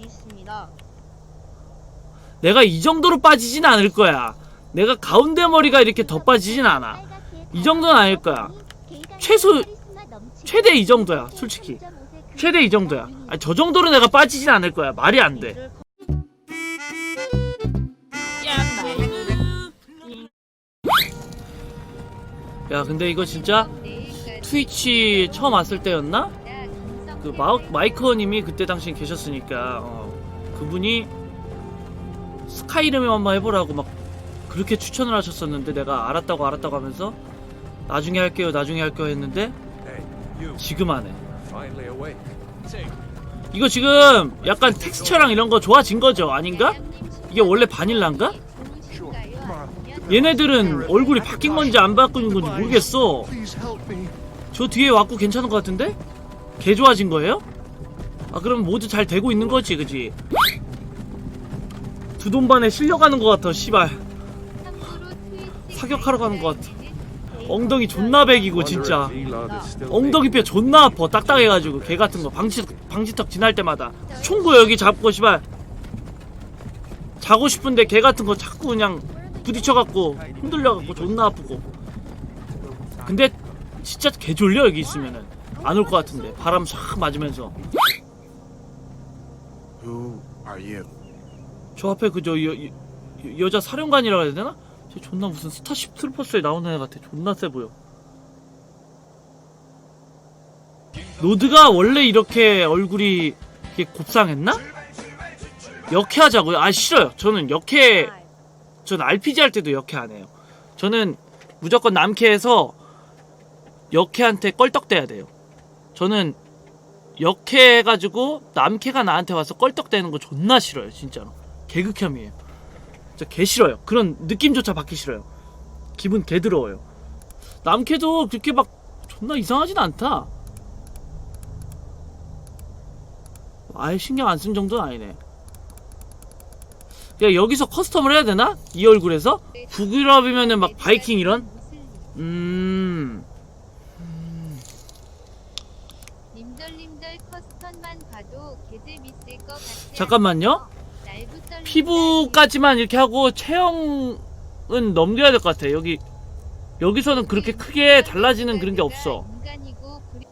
믿습니다. 내가 이 정도로 빠지진 않을 거야. 내가 가운데 머리가 이렇게 더 빠지진 않아. 이 정도는 아닐 거야. 최소 최대 이 정도야, 솔직히. 최대 이 정도야. 아니, 저 정도로 내가 빠지진 않을 거야. 말이 안 돼. 야, 근데 이거 진짜 트위치 처음 왔을 때였나? 그 마, 마이커님이 그때 당시 계셨으니까 어, 그분이 스카이림에 한번 해보라고 막 그렇게 추천을 하셨었는데 내가 알았다고 알았다고 하면서 나중에 할게요 나중에 할게요 했는데 지금 finally awake. 이거 지금 약간 텍스처랑 이런 거 좋아진 거죠 아닌가? 이게 원래 바닐라인가? 얘네들은 얼굴이 바뀐 건지 안 바뀐 건지 모르겠어. 저 뒤에 왔고 괜찮은 것 같은데? 개 좋아진 거예요? 아 그럼 모두 잘 되고 있는 거지 그지? 두 돈반에 실려가는 것 같아 씨발. 사격하러 가는 것 같아. 엉덩이 존나 백이고 진짜. 엉덩이 뼈 존나 아파 딱딱해가지고 개 같은 거. 방지, 방지턱 지날 때마다. 총구 여기 잡고 씨발. 자고 싶은데 개 같은 거 자꾸 그냥 부딪혀갖고 흔들려갖고 존나 아프고. 근데 진짜 개 졸려 여기 있으면은 안 올 것 같은데 바람 싹 맞으면서 Who are you? 저 앞에 그저 여, 여, 여자 사령관이라고 해야 되나? 쟤 존나 무슨 스타쉽 트루퍼스에 나오는 애 같아 존나 세 보여 노드가 원래 이렇게 얼굴이 이렇게 곱상했나? 역해하자고요? 아 싫어요 저는 역해 저는 RPG 할 때도 역해 안 해요 저는 무조건 남캐해서 역해한테 껄떡대야 돼요 저는 역해 해가지고 남캐가 나한테 와서 껄떡대는 거 존나 싫어요 진짜로. 개극혐이에요. 진짜 개 싫어요. 그런 느낌조차 받기 싫어요. 기분 개 더러워요. 남캐도 그렇게 막 존나 이상하진 않다. 아예 신경 안 쓴 정도는 아니네. 야 여기서 커스텀을 해야 되나? 이 얼굴에서? 북유럽이면은 막 바이킹 이런? 음... 님덜님덜 커스텀만 봐도 개재밌을 것 같아. 잠깐만요 피부까지만 이렇게 하고 체형은 넘겨야 될 것 같아. 여기 여기서는 그렇게 크게 달라지는 그런 게 없어.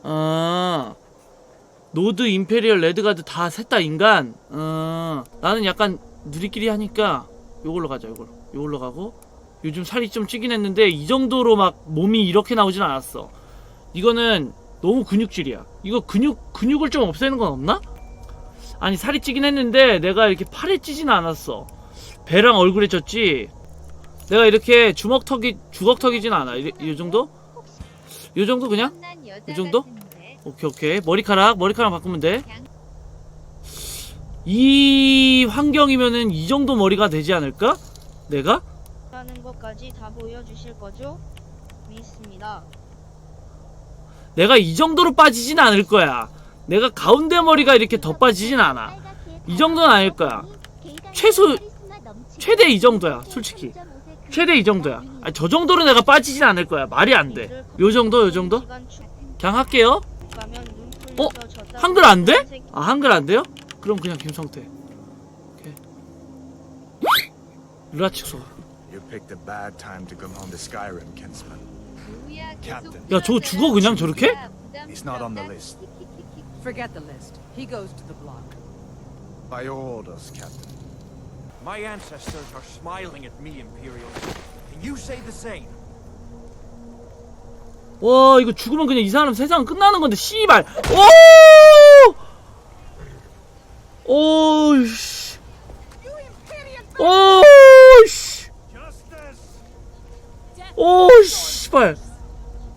아 노드, 임페리얼, 레드가드 다 셋 다 인간. 어 나는 약간 누리끼리 하니까 요걸로 가자. 요걸로 요걸로 가고 요즘 살이 좀 찌긴 했는데 이 정도로 막 몸이 이렇게 나오진 않았어. 이거는 너무 근육질이야. 이거 근육 근육을 좀 없애는 건 없나? 아니 살이 찌긴 했는데 내가 이렇게 팔에 찌진 않았어. 배랑 얼굴에 쪘지. 내가 이렇게 주먹턱이 주걱턱이진 않아. 이, 이 정도? 이 정도 그냥? 이 정도? 오케이 오케이 머리카락 머리카락 바꾸면 돼. 이 환경이면은 이 정도 머리가 되지 않을까? 내가? 하는 것까지 다 보여주실 거죠? 믿습니다. 내가 이 정도로 빠지진 않을 거야. 내가 가운데 머리가 이렇게 더 빠지진 않아. 이 정도는 아닐 거야. 최소 최대 이 정도야, 솔직히. 최대 이 정도야. 아니, 저 정도로 내가 빠지진 않을 거야. 말이 안 돼. 요 정도, 요 정도? 그냥 할게요. 어? 한글 안 돼? 아, 한글 안 돼요? 그럼 그냥 김성태. 오케이. 르라칙소. You picked a bad time to come home to Skyrim, Kinsman. 야, 저거 죽어, 그냥 저렇게? He's not on the list. Forget the list. He goes to the block. By your orders, Captain. My ancestors are smiling at me, Imperial. Can you say the same? 와, 이거 죽으면 그냥 이 사람 세상 끝나는 건데, 씨발! 오! 오이씨. 오이씨. 오, 씨 발.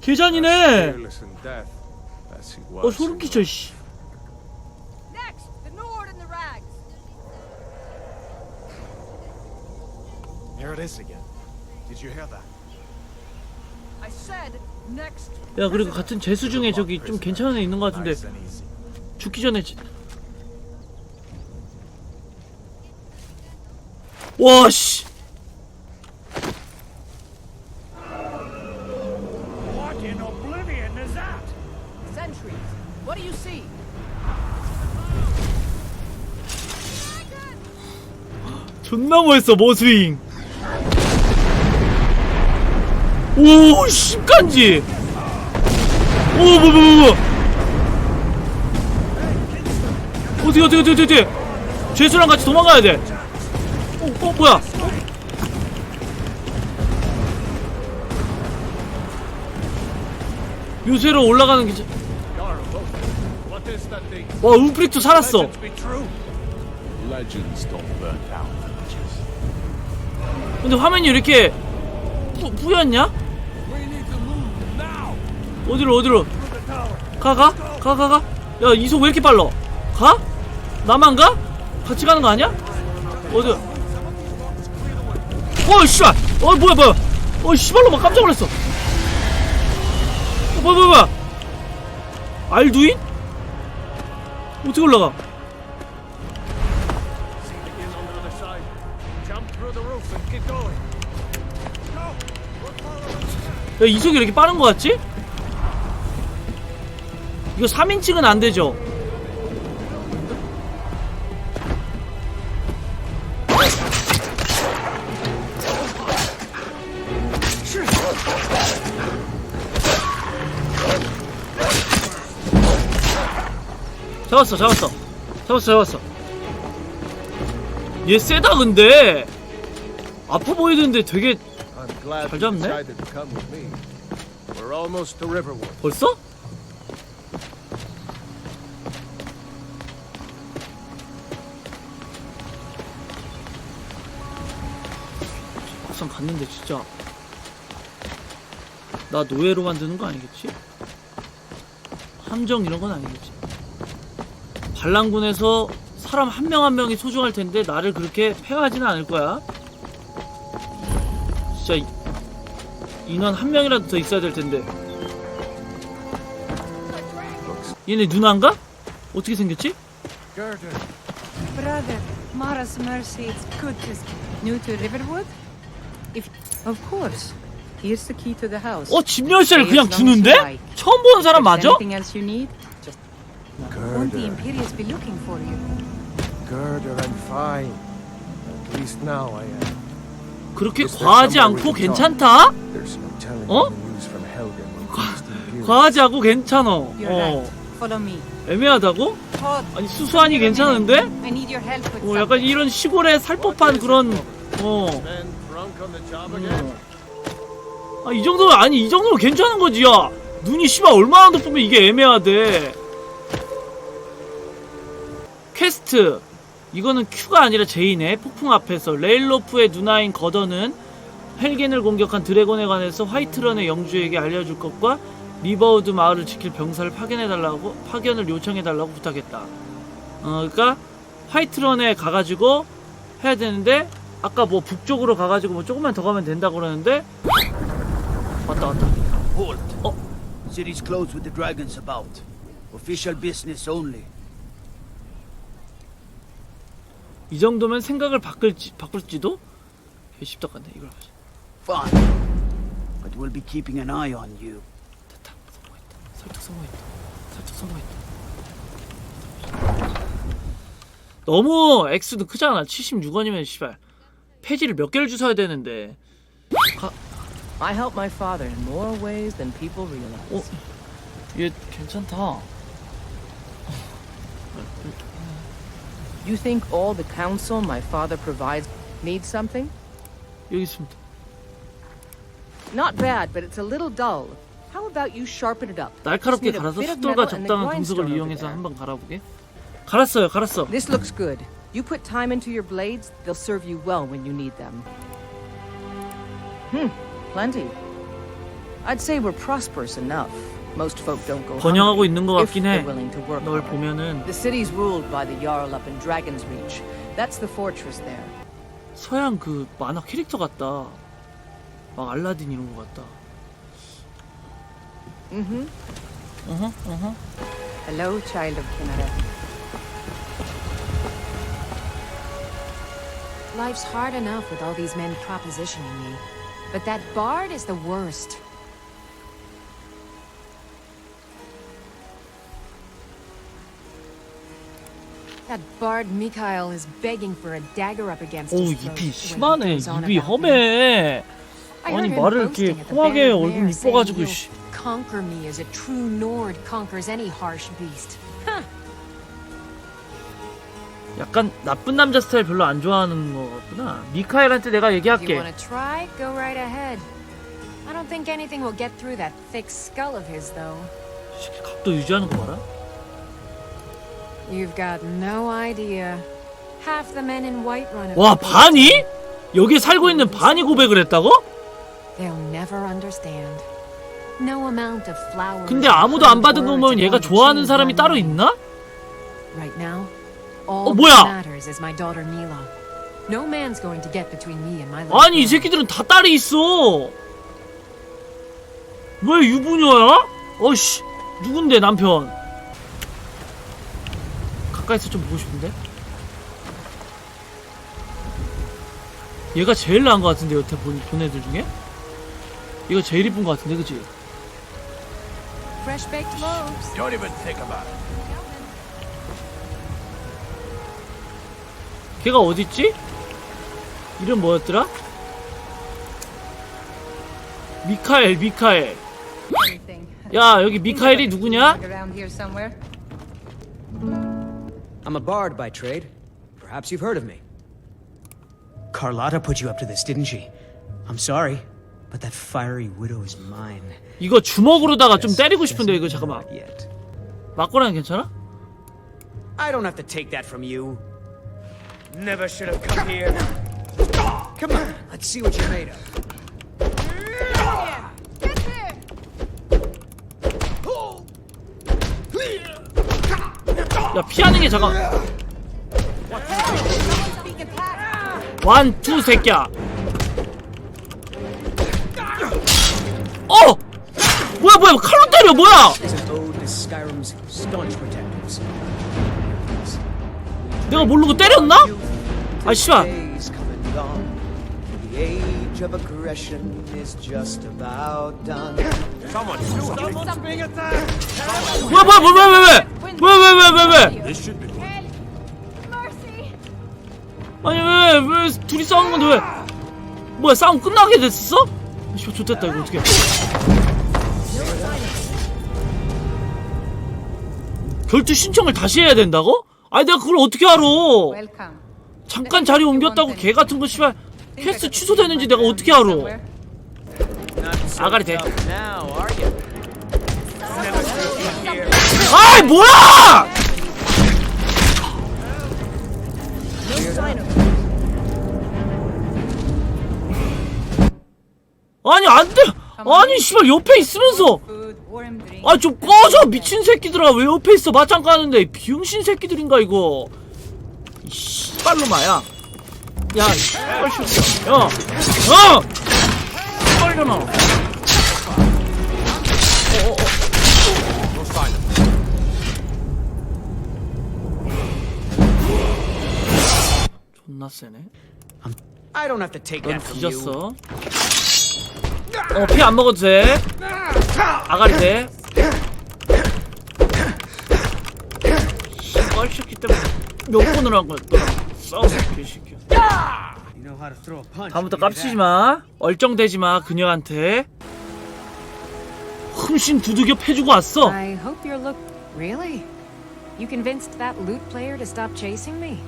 계산이네. Fearless in death. That's who 어. 소름 끼쳐, 씨. Next, the Nord and the Rags. Here it is again. Did you hear that? I said next. 야, 그리고 같은 재수 중에 저기 좀 괜찮은 애 있는 것 같은데. 죽기 전에. 지- 와, 씨. 존나 멋있어 모스윙. 오 십간지. 오 뭐뭐 뭐 뭐. 어디 어디 어디 어디 어디? 죄수랑 같이 도망가야 돼. 어, 어 뭐야? 요새로 올라가는 게? 와, 울프리트 살았어. 근데 화면이 이렇게 뿌, 뿌였냐? 어디로 어디로? 가 가? 가 가 가? 야 이속 왜 이렇게 빨라? 가? 나만 가? 같이 가는 거 아니야? 어디? 어 씨발! 어 뭐야 뭐야? 어 씨발로 막 깜짝 놀랐어. 어, 뭐야 뭐야 뭐야? 알두인? 어떻게 올라가? 야 이속이 이렇게 빠른 거 같지? 이거 3인칭은 안 되죠? 잡았어 잡았어 잡았어 잡았어 얘 세다 근데 아파 보이는데 되게 잘 잡네. We're almost to Riverwood. 벌써? 막상 갔는데 진짜 나 노예로 만드는 거 아니겠지? 함정 이런 건 아니겠지? 반란군에서 사람 한 명한 명이 소중할 텐데 나를 그렇게 폐하지는 않을 거야. 진짜 이- 인원 한 명이라도 더 있어야 될 텐데. 얘네 누나인가? 어떻게 생겼지? Brother, Mara's mercy, it's good to New to Riverwood? If of course. Here's the key to the house. 어, 집 열쇠를 그냥 주는데? 처음 보는 사람 맞아? Anything else you need? Just won't the Gerda. Imperials be looking for you? Gerda, I'm fine. At least now I am. 그렇게 과하지 않고? 괜찮다? 어? 과하지 않고. You're 어. 애매하다고? 아니 수수하니 괜찮은데? 어, 약간. 이런 시골에 살 법한 그런 어. 어. 아, 이 정도면 아니 이 정도면 괜찮은 거지 야. 눈이 씨발 얼마나 높으면 이게 애매하대. 퀘스트. 이거는 큐가 아니라 제이네. 폭풍 앞에서 레일로프의 누나인 거더는 헬겐을 공격한 드래곤에 관해서 화이트런의 영주에게 알려줄 것과 리버우드 마을을 지킬 병사를 파견해달라고 파견을 요청해달라고 부탁했다. 어, 그러니까 화이트런에 가가지고 해야 되는데 아까 뭐 북쪽으로 가가지고 뭐 조금만 더 가면 된다 그러는데 왔다 왔다. Halt. Oh. City's closed with the dragons about. Official business only. 이 정도면 생각을 바꿀지 바꿀지도 개씹덕 같네 이걸 가자. Fine. But we'll be keeping an eye on you. 됐다 성공했다 설득 성공했다 설득 성공했다 너무 액수도 크잖아 76원이면 씨발 폐지를 몇 개를 주워야 되는데 I help my father in more ways than people realize. 어? 얘 괜찮다 You think all the counsel my father provides needs something? 여기 있습니다 Not bad, but it's a little dull. How about you sharpen it up? 날카롭게 Just need a 갈아서 bit of 숫돌과 metal and the 적당한 grindstone 금속을 over 이용해서 there. 한번 갈아보게 갈았어요 갈았어 This looks good. You put time into your blades, they'll serve you well when you need them. Hmm, plenty. I'd say we're prosperous enough. Most folk don't go 번영하고 hungry 있는 것 if 같긴 they're 해 willing to work 널 hard. 보면은 The city's ruled by the Jarl up in Dragon's Reach. That's the fortress there. 서양 그 만화 캐릭터 같다 막 알라딘 이런 거 같다 Mm-hmm. 어허 어허 Hello, child of Kinneret. Life's hard enough with all these men propositioning me. But that bard is the worst. That bard Mikhail is begging for a dagger up against 오 his throat. 입이 심하네 입이. 험해 아니 말을 이렇게 험하게 얼굴 이뻐가지고 씨. conquer me as a true Nord conquers any harsh beast. 약간 나쁜 남자 스타일 별로 안 좋아하는 거 같구나 미카엘한테 내가 얘기할게 try, go right ahead. I don't think anything will get through that thick skull of his, though. 씨, 각도 유지하는 거 봐라 You've got no idea. Half the men in Whiterun 와 반이? 여기에 살고 있는 반이 고백을 했다고? They'll never understand. No amount of flowers. 근데 아무도 안 받은 거면 are 얘가 좋아하는 사람이 따로. 있나? Right now, all 어, that 뭐야? matters is my daughter Mila. No man's going to get between me and my little 아니 이. 새끼들은 다 딸이 있어 왜 유부녀야? 어씨 누군데 남편 가까이서 좀 보고 싶은데 얘가 제일 나은 것 같은데 여태 본, 본 애들 중에 얘가 제일 이쁜 것 같은데 그치? Fresh baked loaves. Don't even think about it. 걔가 어딨지? 이름 뭐였더라? 미카엘 미카엘. 야 여기 미카엘이 누구냐? Around here somewhere. I'm a bard by trade. Perhaps you've heard of me. Carlotta put you up to this, didn't she? I'm sorry, but that fiery widow is mine. 이거 주먹으로다가 좀 Just 때리고 싶은데 이거 doesn't 잠깐만 know it Yet. 맞거나 괜찮아? I don't have to take that from you. Never should have come here. Come on, let's see what you're made of. 야 피하는 게 잠깐 완투 새끼야 어 뭐야 뭐야 칼로 때려 뭐야. 내가 모르고 때렸나? 아 씨발 age of aggression is just about done. Someone's being attacked! 뭐야 뭐야 뭐야 왜왜 왜 왜 왜 왜 왜 This should be good. 아니 왜 왜 둘이 싸우는 건데 왜 뭐야 싸움 끝나게 됐어? 아, 씨발 좋됐다 이거 어떻게 결투 신청을 다시 해야 된다고? 아니 내가 그걸 어떻게 알아 Welcome. 잠깐 자리 옮겼다고 개 같은 거 씨발 퀘스트 취소되는지 내가 어떻게 알아 Not so 아가리 돼. tough now, are you? 아이 뭐야! 아니 안돼! 아니 씨발 옆에 있으면서. 아 좀 꺼져! 미친 새끼들아 왜 옆에 있어? 맞짱 까는데. 비용신 새끼들인가 이거? 이 씨발로마야. 야 씨발 새끼야. 야 어! 빨려나. We'll 존나 세네 I don't have to take 넌 that from you. 뒤졌어 어 피 안 먹어도 돼 아가리 돼 씨발 새끼 때문에 몇 번을 한 거야 너랑 싸우고 개새끼야 You know how to throw a punch. 다음부터 when you're 깝치지 마 얼쩡대지 마 그녀한테 흠씬 두들겨 패주고 왔어 I hope you're look. Really? You convinced that lute player to stop chasing me?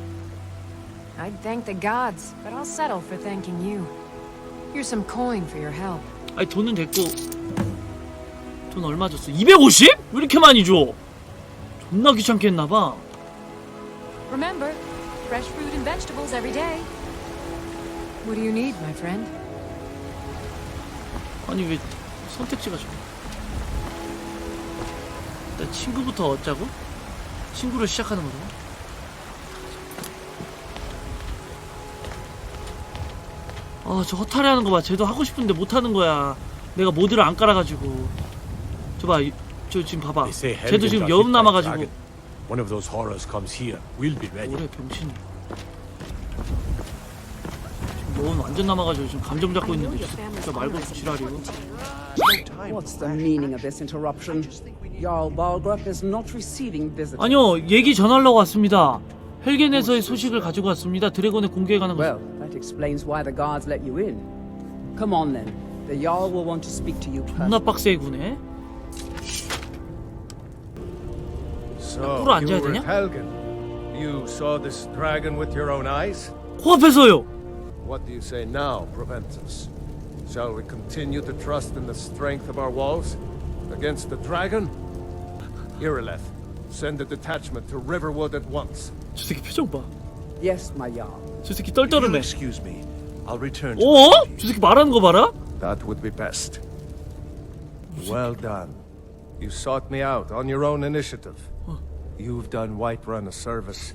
I'd thank the gods, but I'll settle for thanking you. Here's some coin for your help. 아니 돈은 됐고 돈 얼마 줬어? 250? 왜 이렇게 많이 줘? 존나 귀찮게 했나봐 Remember, fresh fruit and vegetables every day. What do you need, my friend? 아니 왜 선택지가 저 일단 친구부터 얻자고? 친구를 시작하는 거죠 아 저 허탈해 하는 거 봐 쟤도 하고 싶은데 못 하는 거야 내가 모드를 안 깔아가지고 저봐 이- 저 지금 봐봐 쟤도 지금 a 남아가지고. One of those horrors comes here. We'll be ready. 병신이 지금 여운 완전 남아가지고 지금 감정 잡고 있는데 진짜 말고 지랄이고 What's the meaning of this interruption? Jarl Balgrup is not receiving visitors. 아니요 얘기 전하려고 왔습니다 헬겐에서의 소식을 가지고 왔습니다. 드래곤의 공개에 관한 것. Well, that explains why the guards let you in. Come on then. The Jarl will want to speak to you 존나 personally. 빡세게 구네. So, 꿀 앉아야 you were 되냐? at Helgen. You saw this dragon with your own eyes? 코앞에서요. What do you say now, Proventus? Shall we continue to trust in the strength of our walls against the dragon? Irileth, send a detachment to Riverwood at once. 저 새끼 표정 봐. Yes, my Jarl. 저 새끼 떨떠름해. Excuse me. I'll return to 어? 저 새끼 말하는 거 봐라. That would be best. Well done. You sought me out on your own initiative. You've done Whiterun a service,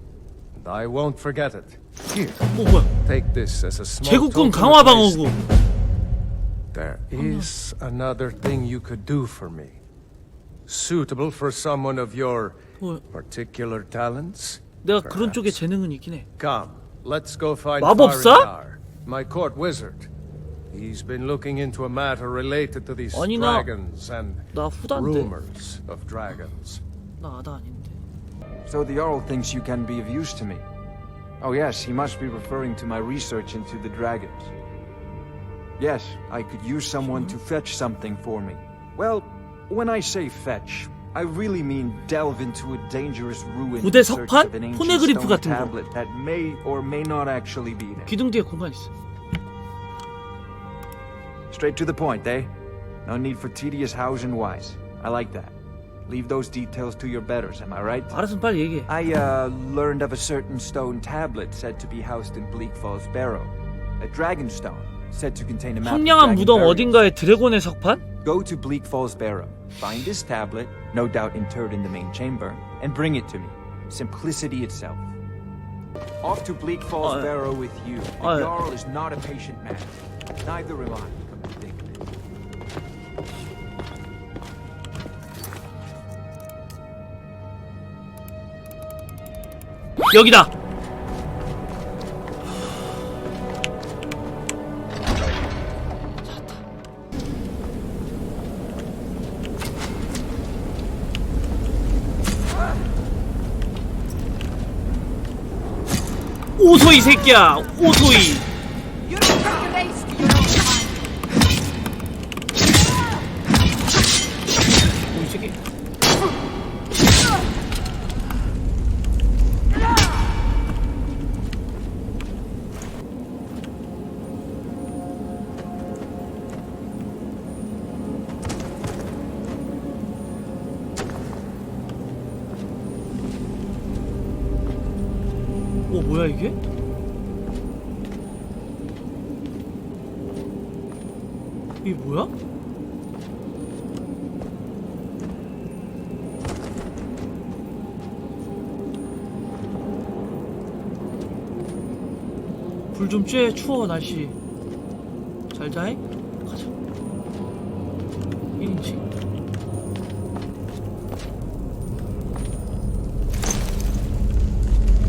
and I won't forget it. Here, 어 뭐야? take this as a small 제국군 token of 강화 my 방어구. There is another thing you could do for me. Suitable for someone of your 뭐, particular talents? 내가 그런 쪽에 재능은 있긴 해. Come, let's go find 마법사? Faringar, my court wizard. He's been looking into a matter related to these 아니, 나- dragons and 나 후단데. rumors of dragons. 나 아다 아닌데. So the Jarl thinks you can be of use to me. Oh yes, he must be referring to my research into the dragons. Yes, I could use someone to fetch something for me. Well, when I say fetch, I really mean delve into a dangerous ruin 고대 in search 석판? of an ancient 포네그리프 stone 같은 거. tablet that may or may not actually be there. 기둥 뒤에 공간 있어. Straight to the point, eh? No need for tedious hows and whys. I like that. Leave those details to your betters, am I right? 알았으면 빨리 얘기해. I, uh, learned of a certain stone tablet said to be housed in Bleak Falls Barrow. A dragon stone, said to contain a map of 황량한 dragon 무덤 burials. 어딘가에 드래곤의 석판? Go to Bleak Falls Barrow, find this tablet, no doubt interred in the main chamber, and bring it to me. Simplicity itself. Off to Bleak Falls Uh, Barrow with you. The uh, Jarl is not a patient man. Neither am I, come to think of it. 여기다. 오소이 새끼야. 오소이 오, 이 좀쬐 추워 날씨. 잘 자해? 가자. 1인칭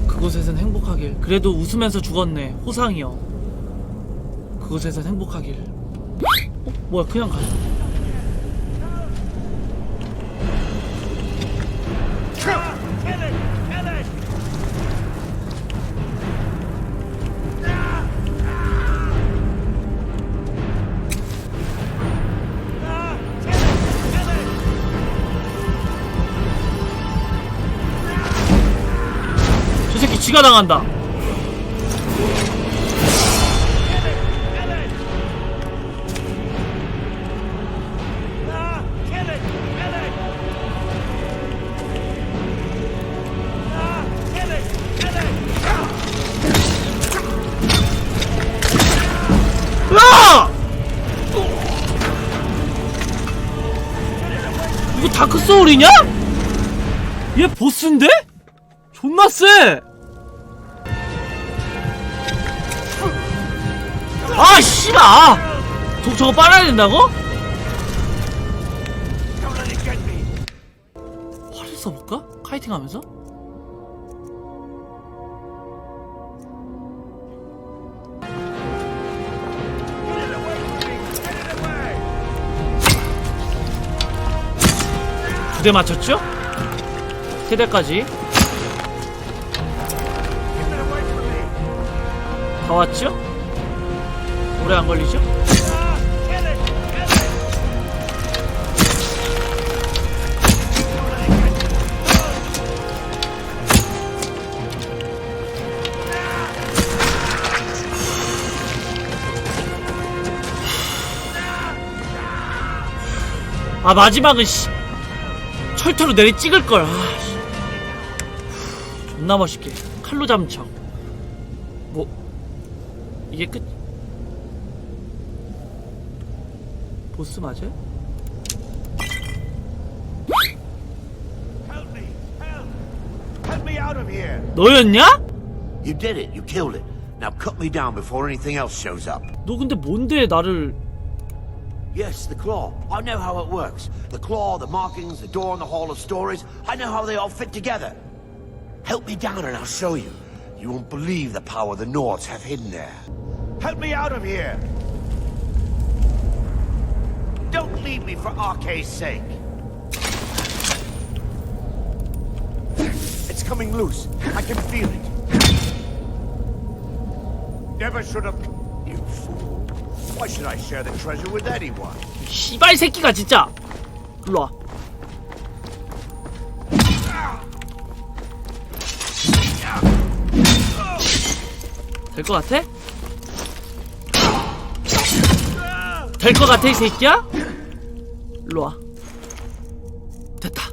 그곳에선 행복하길. 그래도 웃으면서 죽었네. 호상이여 그곳에선 행복하길. 어? 뭐야 그냥 가저 지가 당한다! 이거 다크 소울이냐? 얘 보스인데? 존나 세! 아! 아! 저, 저거 빨아야 된다고? 활을 써볼까? 카이팅 하면서? 두 대 맞췄죠? 세 대까지 다 왔죠? 오래 안 걸리죠? 아 마지막은 씨 철퇴로 내리 찍을 걸. 아, 씨. 존나 멋있게 칼로 잠쳐. 뭐 이게 끝? 보스 맞아요? Help me! Help! Help me out of here! 너였냐? You did it. You killed it. Now cut me down before anything else shows up. 너 근데 뭔데 나를 Yes, the claw. I know how it works. The claw, the markings, the door in the Hall of Stories. I know how they all fit together. Help me down and I'll show you. You won't believe the power the Nords have hidden there. Help me out of here! Don't leave me for Arke's sake. It's coming loose. I can feel it. Never should have. You fool. Why should I share the treasure with anyone? 씨발 새끼가 진짜 일로 와. 될 것 같아? 될 것 같아 이 새끼야? 일로 와. 됐다.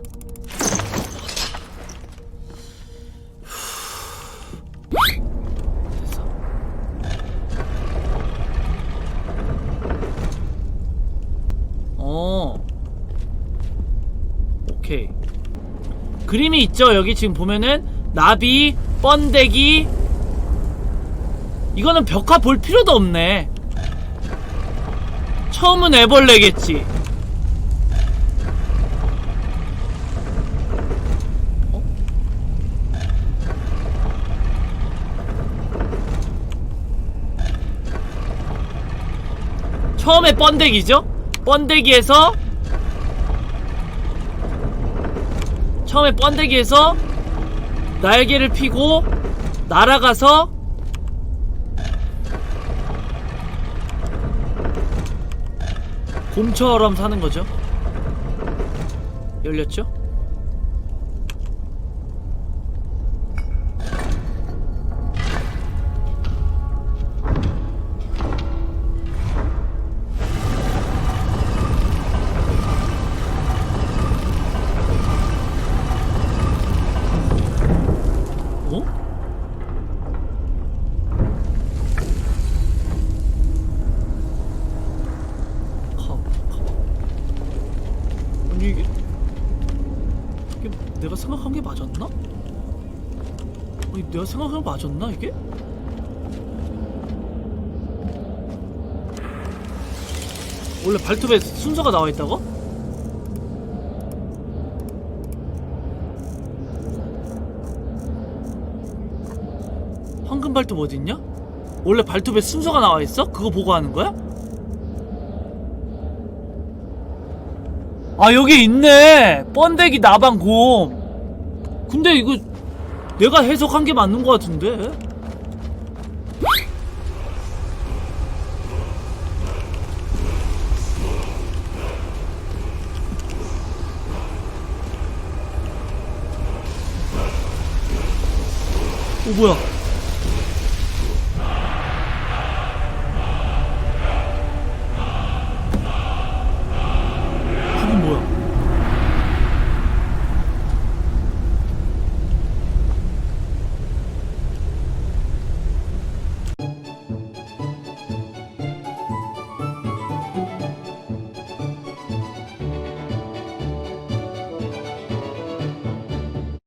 어. 오케이. 그림이 있죠. 여기 지금 보면은 나비, 번데기. 이거는 벽화 볼 필요도 없네. 처음은 애벌레겠지. 어? 처음에 번데기죠? 번데기에서 처음에 번데기에서 날개를 피고 날아가서 곰처럼 사는 거죠. 열렸죠? 게 맞았나 이게? 원래 발톱에 순서가 나와 있다고? 황금 발톱 어딨냐? 원래 발톱에 순서가 나와 있어? 그거 보고 하는 거야? 아 여기 있네 번데기 나방곰 근데 이거 내가 해석한 게 맞는 것 같은데? 오 뭐야